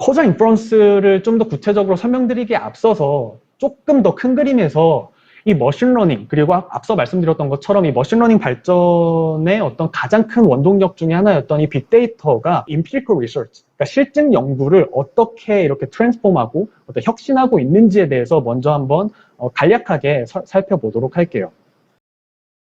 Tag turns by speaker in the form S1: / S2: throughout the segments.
S1: 코자 인퍼런스를 좀 더 구체적으로 설명드리기에 앞서서 조금 더 큰 그림에서 이 머신러닝 그리고 앞- 앞서 말씀드렸던 것처럼 이 머신러닝 발전의 어떤 가장 큰 원동력 중에 하나였던 이 빅데이터가 empirical research, 그러니까 실증 연구를 어떻게 이렇게 트랜스폼하고 어떤 혁신하고 있는지에 대해서 먼저 한번 어, 간략하게 서- 살펴보도록 할게요.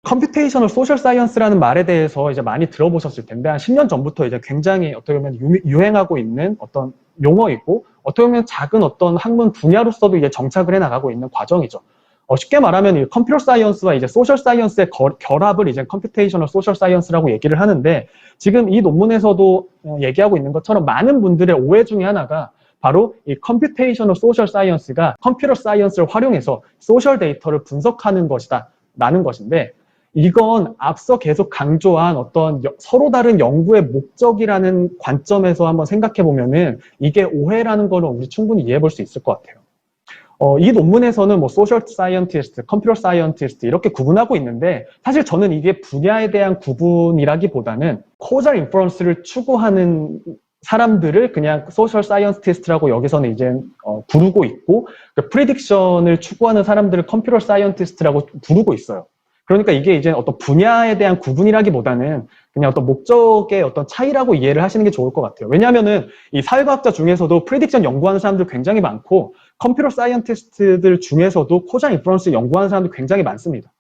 S1: 컴퓨테이셔널 소셜 사이언스라는 말에 대해서 이제 많이 들어보셨을 텐데 한 10년 전부터 이제 굉장히 어떻게 보면 유- 유행하고 있는 어떤 용어이고 어떻게 보면 작은 어떤 학문 분야로서도 이제 정착을 해 나가고 있는 과정이죠. 어, 쉽게 말하면 이 컴퓨터 사이언스와 이제 소셜 사이언스의 거- 결합을 이제 컴퓨테이셔널 소셜 사이언스라고 얘기를 하는데 지금 이 논문에서도 어, 얘기하고 있는 것처럼 많은 분들의 오해 중에 하나가 바로 이 컴퓨테이셔널 소셜 사이언스가 컴퓨터 사이언스를 활용해서 소셜 데이터를 분석하는 것이다 라는 것인데 이건 앞서 계속 강조한 어떤 여- 서로 다른 연구의 목적이라는 관점에서 한번 생각해 보면은 이게 오해라는 거를 우리 충분히 이해해 볼 수 있을 것 같아요. 어, 이 논문에서는 뭐 소셜 사이언티스트, 컴퓨터 사이언티스트 이렇게 구분하고 있는데 사실 저는 이게 분야에 대한 구분이라기보다는 코잘 인퍼런스를 추구하는 사람들을 그냥 소셜 사이언티스트라고 여기서는 이제 어, 부르고 있고 그 프리딕션을 추구하는 사람들을 컴퓨터 사이언티스트라고 부르고 있어요. 그러니까 이게 이제 어떤 분야에 대한 구분이라기보다는 그냥 어떤 목적의 어떤 차이라고 이해를 하시는 게 좋을 것 같아요. 왜냐하면은 이 사회과학자 중에서도 프리딕션 연구하는 사람들 굉장히 많고 컴퓨터 사이언티스트들 중에서도 코잘 인프런스 연구하는 사람들 굉장히 많습니다.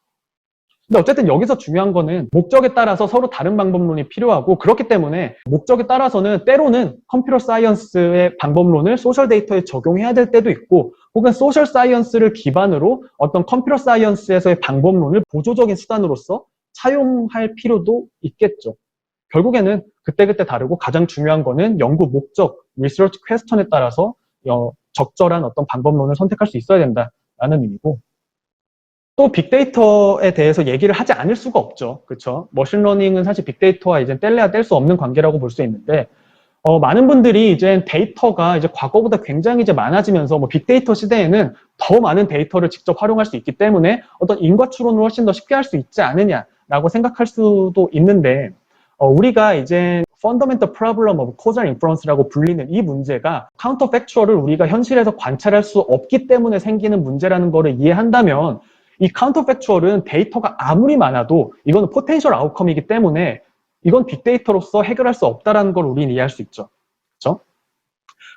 S1: 근데 어쨌든 여기서 중요한 거는 목적에 따라서 서로 다른 방법론이 필요하고 그렇기 때문에 목적에 따라서는 때로는 컴퓨터 사이언스의 방법론을 소셜 데이터에 적용해야 될 때도 있고 혹은 소셜 사이언스를 기반으로 어떤 컴퓨터 사이언스에서의 방법론을 보조적인 수단으로서 차용할 필요도 있겠죠. 결국에는 그때그때 다르고 가장 중요한 거는 연구 목적, 리서치 퀘스천에 따라서 어, 적절한 어떤 방법론을 선택할 수 있어야 된다라는 의미고 또 빅데이터에 대해서 얘기를 하지 않을 수가 없죠. 그렇죠? 머신러닝은 사실 빅데이터와 이제 뗄래야 뗄 수 없는 관계라고 볼 수 있는데 어, 많은 분들이 이제 데이터가 이제 과거보다 굉장히 이제 많아지면서 뭐 빅데이터 시대에는 더 많은 데이터를 직접 활용할 수 있기 때문에 어떤 인과 추론을 훨씬 더 쉽게 할 수 있지 않느냐라고 생각할 수도 있는데 어, 우리가 이제 fundamental problem of causal inference라고 불리는 이 문제가 counterfactual을 우리가 현실에서 관찰할 수 없기 때문에 생기는 문제라는 거를 이해한다면 이 counterfactual은 데이터가 아무리 많아도 이거는 potential outcome이기 때문에 이건 빅데이터로서 해결할 수 없다라는 걸 우리는 이해할 수 있죠. 그렇죠?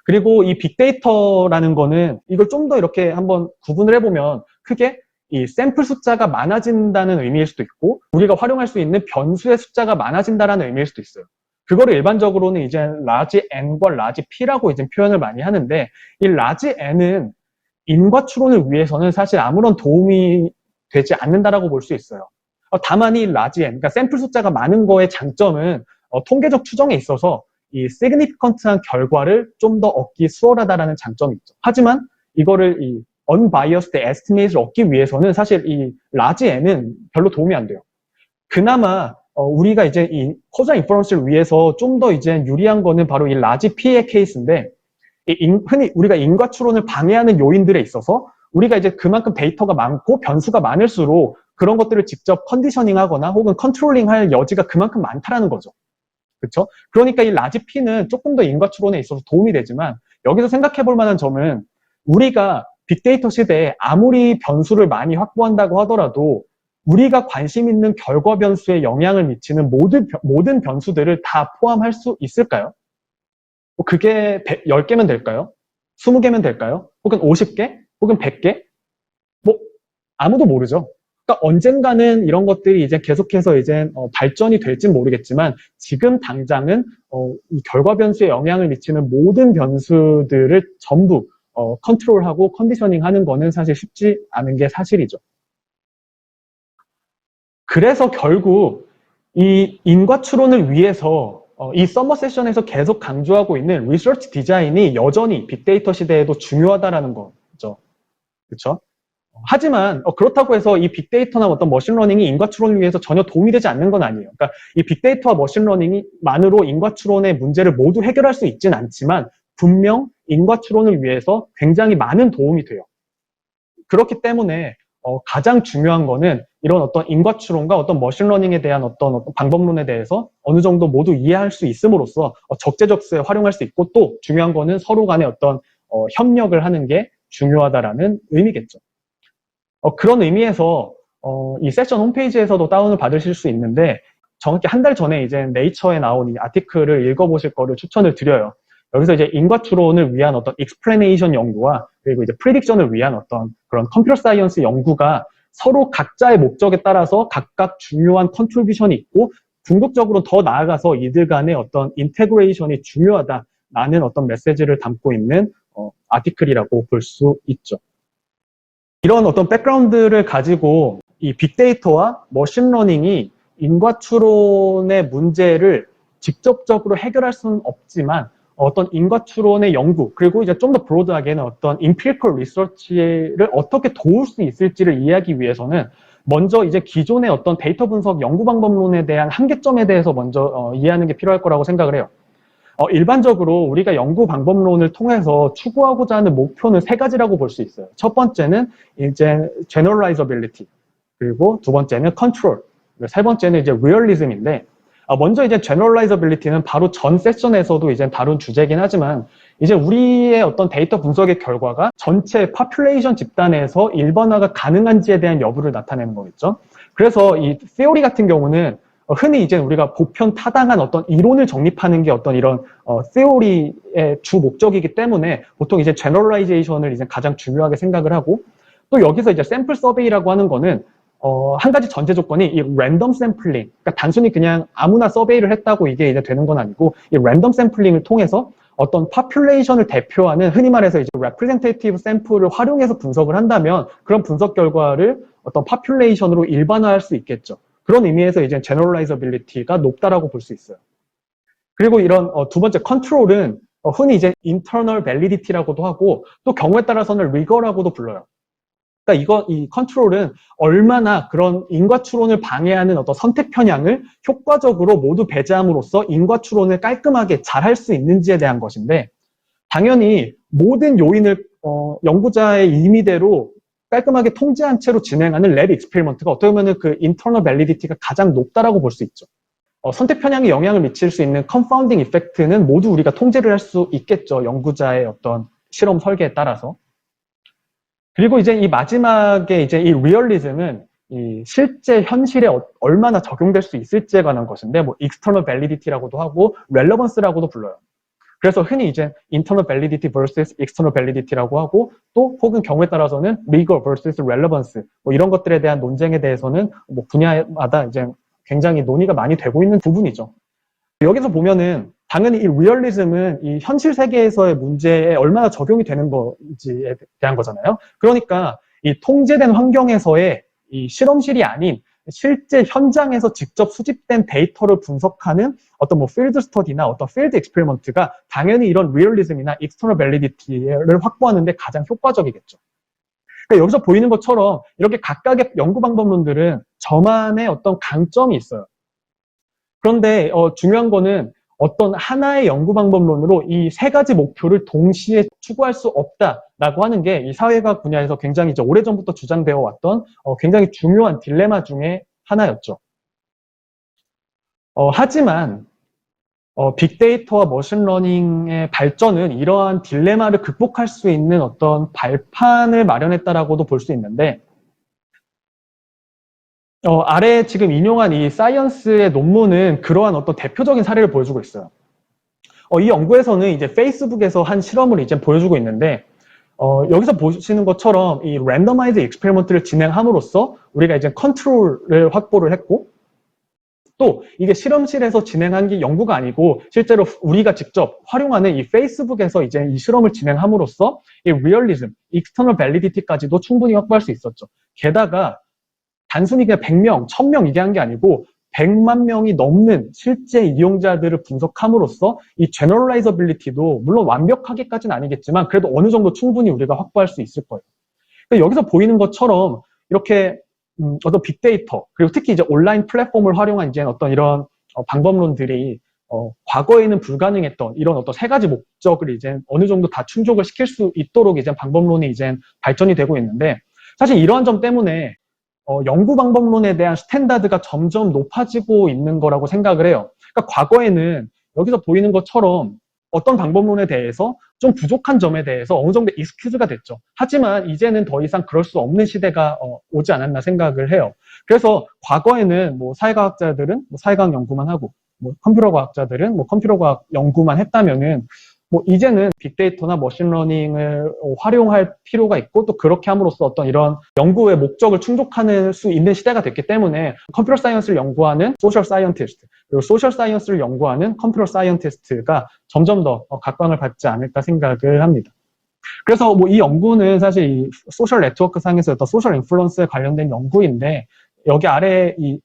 S1: 그리고 이 빅데이터라는 거는 이걸 좀 더 이렇게 한번 구분을 해보면 크게 이 샘플 숫자가 많아진다는 의미일 수도 있고 우리가 활용할 수 있는 변수의 숫자가 많아진다라는 의미일 수도 있어요. 그거를 일반적으로는 이제 라지 n과 라지 p라고 이제 표현을 많이 하는데 이 라지 n은 인과 추론을 위해서는 사실 아무런 도움이 되지 않는다라고 볼 수 있어요. 어, 다만 이 라지 n, 그러니까 샘플 숫자가 많은 거의 장점은 어, 통계적 추정에 있어서 이 significant한 결과를 좀 더 얻기 수월하다라는 장점이 있죠. 하지만 이거를 이 unbiased estimate를 얻기 위해서는 사실 이 n은 별로 도움이 안 돼요. 그나마 어, 우리가 이제 이 코자 인퍼런스를 위해서 좀 더 이제 유리한 거는 바로 이 large p의 케이스인데 이 인- 흔히 우리가 인과 추론을 방해하는 요인들에 있어서 우리가 이제 그만큼 데이터가 많고 변수가 많을수록 그런 것들을 직접 컨디셔닝하거나 혹은 컨트롤링할 여지가 그만큼 많다라는 거죠. 그렇죠? 그러니까 이 라지 P는 조금 더 인과 추론에 있어서 도움이 되지만 여기서 생각해 볼 만한 점은 우리가 빅데이터 시대에 아무리 변수를 많이 확보한다고 하더라도 우리가 관심 있는 결과 변수에 영향을 미치는 모든, 변- 모든 변수들을 다 포함할 수 있을까요? 뭐 그게 100, 10개면 될까요? 20개면 될까요? 혹은 50개? 혹은 100개? 뭐, 아무도 모르죠. 그러니까 언젠가는 이런 것들이 이제 계속해서 이제 어, 발전이 될진 모르겠지만 지금 당장은 어, 이 결과 변수에 영향을 미치는 모든 변수들을 전부 어, 컨트롤하고 컨디셔닝 하는 거는 사실 쉽지 않은 게 사실이죠. 그래서 결국 이 인과 추론을 위해서 어, 이 서머 세션에서 계속 강조하고 있는 리서치 디자인이 여전히 빅데이터 시대에도 중요하다라는 거죠. 그렇죠? 하지만 어, 그렇다고 해서 이 빅데이터나 어떤 머신러닝이 인과 추론을 위해서 전혀 도움이 되지 않는 건 아니에요. 그러니까 이 빅데이터와 머신러닝만으로 인과 추론의 문제를 모두 해결할 수 있진 않지만 분명 인과 추론을 위해서 굉장히 많은 도움이 돼요. 그렇기 때문에 어, 가장 중요한 거는 이런 어떤 인과추론과 어떤 머신러닝에 대한 어떤, 어떤 방법론에 대해서 어느 정도 모두 이해할 수 있음으로써 어, 적재적소에 활용할 수 있고 또 중요한 거는 서로 간의 어떤 어, 협력을 하는 게 중요하다라는 의미겠죠. 어, 그런 의미에서 어, 이 세션 홈페이지에서도 다운을 받으실 수 있는데 정확히 한 달 전에 이제 네이처에 나온 이 아티클을 읽어보실 거를 추천을 드려요. 여기서 이제 인과 추론을 위한 어떤 익스플레네이션 연구와 그리고 이제 프리딕션을 위한 어떤 그런 컴퓨터 사이언스 연구가 서로 각자의 목적에 따라서 각각 중요한 컨트리뷰션이 있고 궁극적으로 더 나아가서 이들 간의 어떤 인테그레이션이 중요하다라는 어떤 메시지를 담고 있는 어, 아티클이라고 볼 수 있죠. 이런 어떤 백그라운드를 가지고 이 빅데이터와 머신러닝이 인과추론의 문제를 직접적으로 해결할 수는 없지만 어떤 인과추론의 연구 그리고 이제 좀 더 브로드하게는 어떤 인피리컬 리서치를 어떻게 도울 수 있을지를 이해하기 위해서는 먼저 이제 기존의 어떤 데이터 분석 연구 방법론에 대한 한계점에 대해서 먼저 어, 이해하는 게 필요할 거라고 생각을 해요. 어, 일반적으로 우리가 연구 방법론을 통해서 추구하고자 하는 목표는 세 가지라고 볼 수 있어요. 첫 번째는 이제 generalizability 그리고 두 번째는 control 세 번째는 이제 아, 먼저 이제 generalizability는 바로 전 세션에서도 이제 다룬 주제긴 하지만 이제 우리의 어떤 데이터 분석의 결과가 전체 population 집단에서 일반화가 가능한지에 대한 여부를 나타내는 거겠죠. 그래서 이 theory 같은 경우는 어, 흔히 이제 우리가 보편 타당한 어떤 이론을 정립하는 게 어떤 이런 어, theory의 주 목적이기 때문에 보통 이제 generalization을 이제 가장 중요하게 생각을 하고 또 여기서 이제 샘플 서베이라고 하는 거는 어, 한 가지 전제 조건이 이 랜덤 샘플링, 그러니까 단순히 그냥 아무나 서베이를 했다고 이게 이제 되는 건 아니고 이 랜덤 샘플링을 통해서 어떤 파퓰레이션을 대표하는 흔히 말해서 이제 레프레젠테이티브 샘플을 활용해서 분석을 한다면 그런 분석 결과를 어떤 파퓰레이션으로 일반화할 수 있겠죠. 그런 의미에서 이제 제너럴라이저빌리티가 높다라고 볼 수 있어요. 그리고 이런 어, 두 번째 컨트롤은 어, 흔히 이제 인터널 밸리디티라고도 하고 또 경우에 따라서는 리거라고도 불러요. 그러니까 이거 이 컨트롤은 얼마나 그런 인과 추론을 방해하는 어떤 선택 편향을 효과적으로 모두 배제함으로써 인과 추론을 깔끔하게 잘 할 수 있는지에 대한 것인데 당연히 모든 요인을 어, 연구자의 임의대로 깔끔하게 통제한 채로 진행하는 랩 익스페리먼트가 어떻게 보면 그 인터널 밸리디티가 가장 높다라고 볼 수 있죠. 어, 선택 편향에 영향을 미칠 수 있는 컨파운딩 이펙트는 모두 우리가 통제를 할 수 있겠죠. 연구자의 어떤 실험 설계에 따라서. 그리고 이제 이 마지막에 이제 이 리얼리즘은 이 실제 현실에 어, 얼마나 적용될 수 있을지에 관한 것인데 뭐 external validity라고도 하고 relevance라고도 불러요. 그래서 흔히 이제 internal validity versus external validity라고 하고 또 혹은 경우에 따라서는 legal versus relevance 뭐 이런 것들에 대한 논쟁에 대해서는 뭐 분야마다 이제 굉장히 논의가 많이 되고 있는 부분이죠. 여기서 보면은 당연히 이 리얼리즘은 이 현실 세계에서의 문제에 얼마나 적용이 되는 건지에 대한 거잖아요. 그러니까 이 통제된 환경에서의 이 실험실이 아닌 실제 현장에서 직접 수집된 데이터를 분석하는 어떤 뭐 필드 스터디나 어떤 필드 익스페리먼트가 당연히 이런 리얼리즘이나 익스터널 밸리디티를 확보하는데 가장 효과적이겠죠. 그러니까 여기서 보이는 것처럼 이렇게 각각의 연구 방법론들은 저만의 어떤 강점이 있어요. 그런데 어, 중요한 거는 어떤 하나의 연구 방법론으로 이 세 가지 목표를 동시에 추구할 수 없다라고 하는 게 이 사회과학 분야에서 굉장히 이제 오래전부터 주장되어 왔던 어, 굉장히 중요한 딜레마 중에 하나였죠. 어, 하지만 어, 빅데이터와 머신러닝의 발전은 이러한 딜레마를 극복할 수 있는 어떤 발판을 마련했다라고도 볼 수 있는데 어, 아래 지금 인용한 이 사이언스의 논문은 그러한 어떤 대표적인 사례를 보여주고 있어요. 어, 이 연구에서는 이제 페이스북에서 한 실험을 이제 보여주고 있는데, 어, 여기서 보시는 것처럼 이 랜더마이즈 익스페리먼트를 진행함으로써 우리가 이제 컨트롤을 확보를 했고, 또 이게 실험실에서 진행한 게 연구가 아니고 실제로 우리가 직접 활용하는 이 페이스북에서 이제 이 실험을 진행함으로써 이 리얼리즘, 익스터널 밸리디티까지도 충분히 확보할 수 있었죠. 게다가 단순히 그냥 100명, 1000명 이게 한게 아니고 100만 명이 넘는 실제 이용자들을 분석함으로써 이 제너럴라이저빌리티도 물론 완벽하게까지는 아니겠지만 그래도 어느 정도 충분히 우리가 확보할 수 있을 거예요. 그러니까 여기서 보이는 것처럼 이렇게 음, 어떤 빅데이터 그리고 특히 이제 온라인 플랫폼을 활용한 이제 어떤 이런 어, 방법론들이 어, 과거에는 불가능했던 이런 어떤 세 가지 목적을 이제 어느 정도 다 충족을 시킬 수 있도록 이제 방법론이 이제 발전이 되고 있는데 사실 이러한 점 때문에 어, 연구 방법론에 대한 스탠다드가 점점 높아지고 있는 거라고 생각을 해요. 그러니까 과거에는 여기서 보이는 것처럼 어떤 방법론에 대해서 좀 부족한 점에 대해서 어느 정도 익스큐즈가 됐죠. 하지만 이제는 더 이상 그럴 수 없는 시대가 어, 오지 않았나 생각을 해요. 그래서 과거에는 뭐 사회과학자들은 뭐 사회과학 연구만 하고 뭐 컴퓨터 과학자들은 뭐 컴퓨터 과학 연구만 했다면은 뭐 이제는 빅데이터나 머신러닝을 어, 활용할 필요가 있고 또 그렇게 함으로써 어떤 이런 연구의 목적을 충족하는 수 있는 시대가 됐기 때문에 컴퓨터 사이언스를 연구하는 소셜 사이언티스트 그리고 소셜 사이언스를 연구하는 컴퓨터 사이언티스트가 점점 더 어, 각광을 받지 않을까 생각을 합니다. 그래서 뭐 이 연구는 사실 이 소셜 네트워크 상에서 어떤 소셜 인플루언스에 관련된 연구인데 여기 아래 이,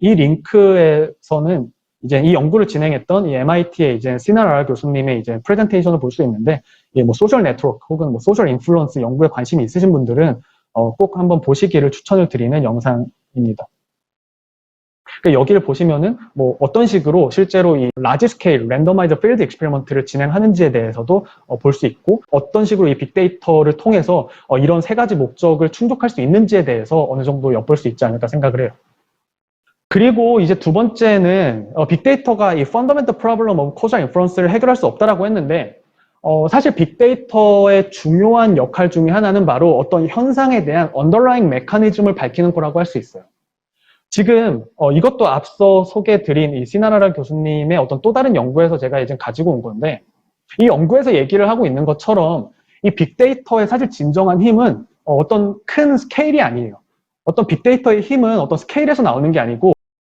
S1: 이 링크에서는 이제 이 연구를 진행했던 이 MIT의 이제 시나라 교수님의 이제 프레젠테이션을 볼 수 있는데 이뭐 소셜 네트워크 혹은 뭐 소셜 인플루언스 연구에 관심이 있으신 분들은 어, 꼭 한번 보시기를 추천을 드리는 영상입니다. 그러니까 여기를 보시면은 뭐 어떤 식으로 실제로 이 라지 스케일 랜더마이저 필드 익스페리먼트를 진행하는지에 대해서도 어, 볼 수 있고 어떤 식으로 이 빅데이터를 통해서 어, 이런 세 가지 목적을 충족할 수 있는지에 대해서 어느 정도 엿볼 수 있지 않을까 생각을 해요. 그리고 이제 두 번째는 어, 빅데이터가 이 fundamental problem of causal inference를 해결할 수 없다라고 했는데 어, 사실 빅데이터의 중요한 역할 중에 하나는 바로 어떤 현상에 대한 underlying 메커니즘을 밝히는 거라고 할 수 있어요. 지금 어, 이것도 앞서 소개해드린 이 시나라라 교수님의 어떤 또 다른 연구에서 제가 이제 가지고 온 건데 이 연구에서 얘기를 하고 있는 것처럼 이 빅데이터의 사실 진정한 힘은 어, 어떤 큰 스케일이 아니에요. 어떤 빅데이터의 힘은 어떤 스케일에서 나오는 게 아니고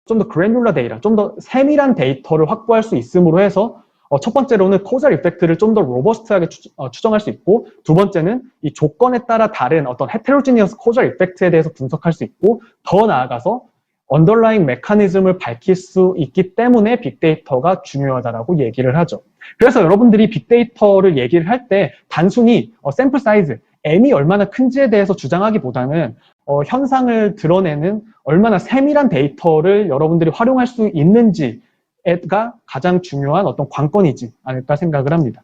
S1: 좀 더 그래놀라 데이터, 좀 더 세밀한 데이터를 확보할 수 있음으로 해서 어, 첫 번째로는 코잘 이펙트를 좀 더 로버스트하게 추, 어, 정할수 있고 두 번째는 이 조건에 따라 다른 어떤 헤테로지니어스 코잘 이펙트에 대해서 분석할 수 있고 더 나아가서 언더라인 메커니즘을 밝힐 수 있기 때문에 빅데이터가 중요하다라고 얘기를 하죠. 그래서 여러분들이 빅데이터를 얘기를 할 때 단순히 어, 샘플 사이즈, M이 얼마나 큰지에 대해서 주장하기보다는 어, 현상을 드러내는 얼마나 세밀한 데이터를 여러분들이 활용할 수 있는지가 가장 중요한 어떤 관건이지 않을까 생각을 합니다.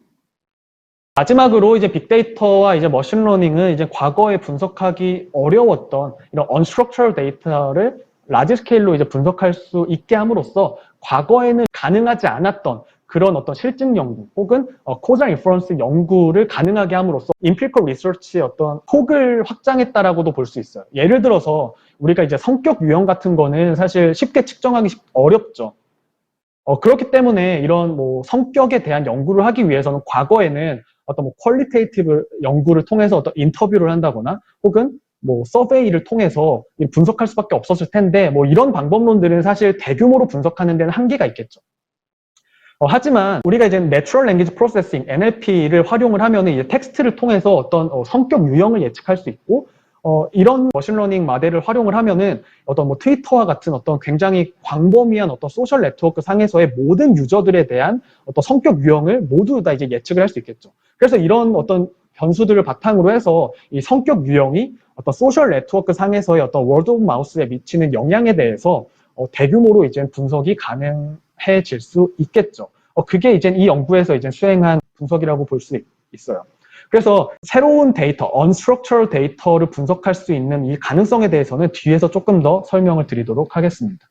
S1: 마지막으로 이제 빅데이터와 이제 머신러닝은 이제 과거에 분석하기 어려웠던 이런 unstructured 데이터를 라지 스케일로 이제 분석할 수 있게 함으로써 과거에는 가능하지 않았던 그런 어떤 실증 연구 혹은 어, 코잘 인프런스 연구를 가능하게 함으로써 인필컬 리서치의 어떤 폭을 확장했다라고도 볼 수 있어요. 예를 들어서 우리가 이제 성격 유형 같은 거는 사실 쉽게 측정하기 쉽- 어렵죠. 어, 그렇기 때문에 이런 뭐 성격에 대한 연구를 하기 위해서는 과거에는 어떤 뭐 퀄리테이티브 연구를 통해서 어떤 인터뷰를 한다거나 혹은 뭐 서베이를 통해서 분석할 수밖에 없었을 텐데 뭐 이런 방법론들은 사실 대규모로 분석하는 데는 한계가 있겠죠. 어, 하지만 우리가 이제 Natural Language Processing (NLP)를 활용을 하면 이제 텍스트를 통해서 어떤 어, 성격 유형을 예측할 수 있고 어, 이런 머신러닝 모델을 활용을 하면은 어떤 뭐 트위터와 같은 어떤 굉장히 광범위한 어떤 소셜 네트워크 상에서의 모든 유저들에 대한 어떤 성격 유형을 모두 다 이제 예측을 할 수 있겠죠. 그래서 이런 어떤 변수들을 바탕으로 해서 이 성격 유형이 어떤 소셜 네트워크 상에서의 어떤 월드 오브 마우스에 미치는 영향에 대해서 어, 대규모로 이제 분석이 가능 해질 수 있겠죠. 어, 그게 이제 이 연구에서 이제 수행한 분석이라고 볼 수 있어요. 그래서 새로운 데이터, unstructured 데이터를 분석할 수 있는 이 가능성에 대해서는 뒤에서 조금 더 설명을 드리도록 하겠습니다.